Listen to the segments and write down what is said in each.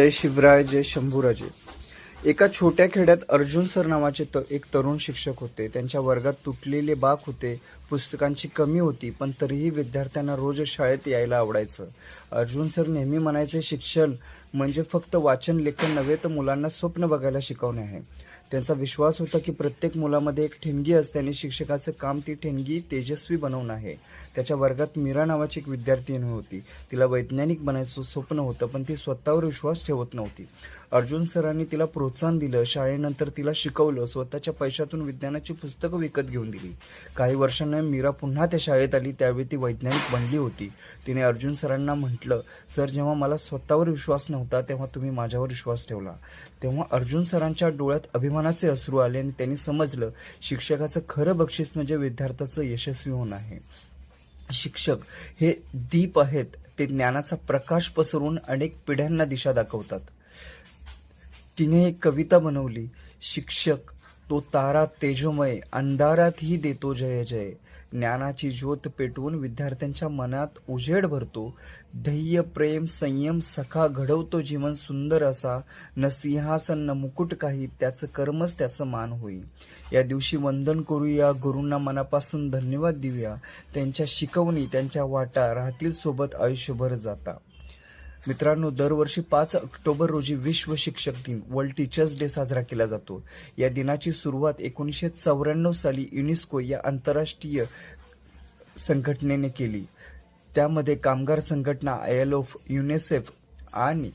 जय शिवराय जय शंभूराजे. एका छोट्या खेड्यात अर्जुन सर नावाचे त एक तरुण शिक्षक होते. त्यांच्या वर्गात तुटलेले बाक होते पुस्तकांची कमी होती पण तरीही विद्यार्थ्यांना रोज शाळेत यायला आवडायचं. अर्जुन सर नेहमी म्हणायचे शिक्षण म्हणजे फक्त वाचन लेखन नव्हे तर मुलांना स्वप्न बघायला शिकवणे आहे. त्यांचा विश्वास होता की प्रत्येक मुलामध्ये एक ठिणगी असते आणि शिक्षकाचं काम ती ठिणगी तेजस्वी बनवणं आहे. त्याच्या वर्गात मीरा नावाची एक विद्यार्थिनी होती. तिला वैज्ञानिक बनायचं स्वप्न होतं पण ती स्वतःवर विश्वास ठेवत नव्हती. अर्जुन सरांनी तिला प्रोत्साहन दिलं. शाळेनंतर तिला शिकवलं. स्वतःच्या पैशातून विज्ञानाची पुस्तकं विकत घेऊन दिली. काही वर्षांनी मीरा पुन्हा त्या शाळेत आली. त्यावेळी ती वैज्ञानिक बनली होती. तिने अर्जुन सरांना म्हटलं सर जेव्हा मला स्वतःवर विश्वास नव्हता तेव्हा तुम्ही माझ्यावर विश्वास ठेवला. तेव्हा अर्जुन सरांच्या डोळ्यात अभिमानाचे अश्रू आले आणि त्यांनी समजलं शिक्षकाचं खरं बक्षीस म्हणजे विद्यार्थ्याचं यशस्वी होणं आहे. शिक्षक हे दीप आहेत ते ज्ञानाचा प्रकाश पसरून अनेक पिढ्यांना दिशा दाखवतात. तिने एक कविता बनवली शिक्षक तो तारा तेजोमय अंधारातही देतो जय जय. ज्ञानाची ज्योत पेटवून विद्यार्थ्यांच्या मनात उजेड भरतो. धैर्य प्रेम संयम सखा घडवतो जीवन सुंदर असा. न सिंहासन न मुकुट काही त्याचं कर्मच त्याचं मान होई. या दिवशी वंदन करूया गुरूंना मनापासून धन्यवाद देऊया. त्यांच्या शिकवणी त्यांच्या वाटा राहतील सोबत आयुष्यभर जाता. मित्रांनो दरवर्षी पाच ऑक्टोबर रोजी विश्व शिक्षक दिन वर्ल्ड टीचर्स डे साजरा केला जातो. या दिनाची सुरुवात एकोणीसशे चौऱ्याण्णव साली युनेस्को या आंतरराष्ट्रीय संघटनेने केली. त्यामध्ये कामगार संघटना आय एल ओफ युनेसेफ आणि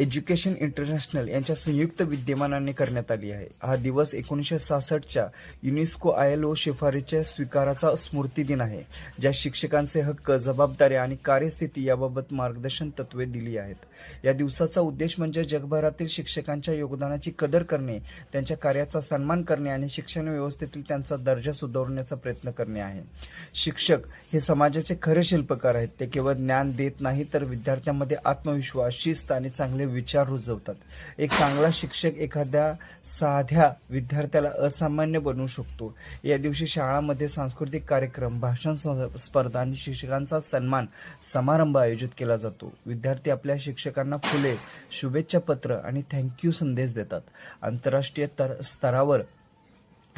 एज्युकेशन इंटरनॅशनल यांच्या संयुक्त विद्यमानाने करण्यात आली आहे. हा दिवस एकोणीसशे सासष्टच्या युनेस्को आय एल ओ शिफारीच्या स्वीकाराचा स्मृती दिन आहे ज्या शिक्षकांचे हक्क जबाबदाऱ्या आणि कार्यस्थिती याबाबत मार्गदर्शन तत्वे दिली आहेत. या दिवसाचा उद्देश म्हणजे जगभरातील शिक्षकांच्या योगदानाची कदर करणे त्यांच्या कार्याचा सन्मान करणे आणि शिक्षण व्यवस्थेतील त्यांचा दर्जा सुधारण्याचा प्रयत्न करणे आहे. शिक्षक हे समाजाचे खरे शिल्पकार आहेत. ते केवळ ज्ञान देत नाही तर विद्यार्थ्यांमध्ये आत्मविश्वास शिस्त आणि चांगले विचार रुजवतात. एक चांगला शिक्षक एखाद्या साध्या विद्यार्थ्याला असामान्य बनवू शकतो. या दिवशी शाळामध्ये सांस्कृतिक कार्यक्रम भाषण स्पर्धा आणि शिक्षकांचा सन्मान समारंभ आयोजित केला जातो. विद्यार्थी आपल्या शिक्षकांना फुले शुभेच्छा पत्र आणि थँक्यू संदेश देतात. आंतरराष्ट्रीय तर स्तरावर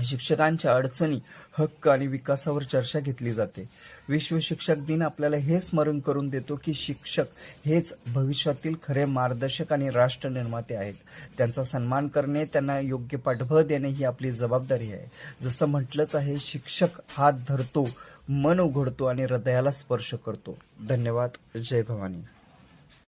शिक्षकांच्या अडचणी हक्क आणि विकासावर चर्चा घेतली जाते. विश्व शिक्षक दिन आपल्याला हे स्मरण करून देतो की शिक्षक हेच भविष्यातील खरे मार्गदर्शक आणि राष्ट्र निर्माते आहेत. त्यांचा सन्मान करणे त्यांना योग्य पाठबळ देणे ही आपली जबाबदारी आहे. जसं म्हटलंच आहे शिक्षक हात धरतो मन उघडतो आणि हृदयाला स्पर्श करतो. धन्यवाद. जय भवानी.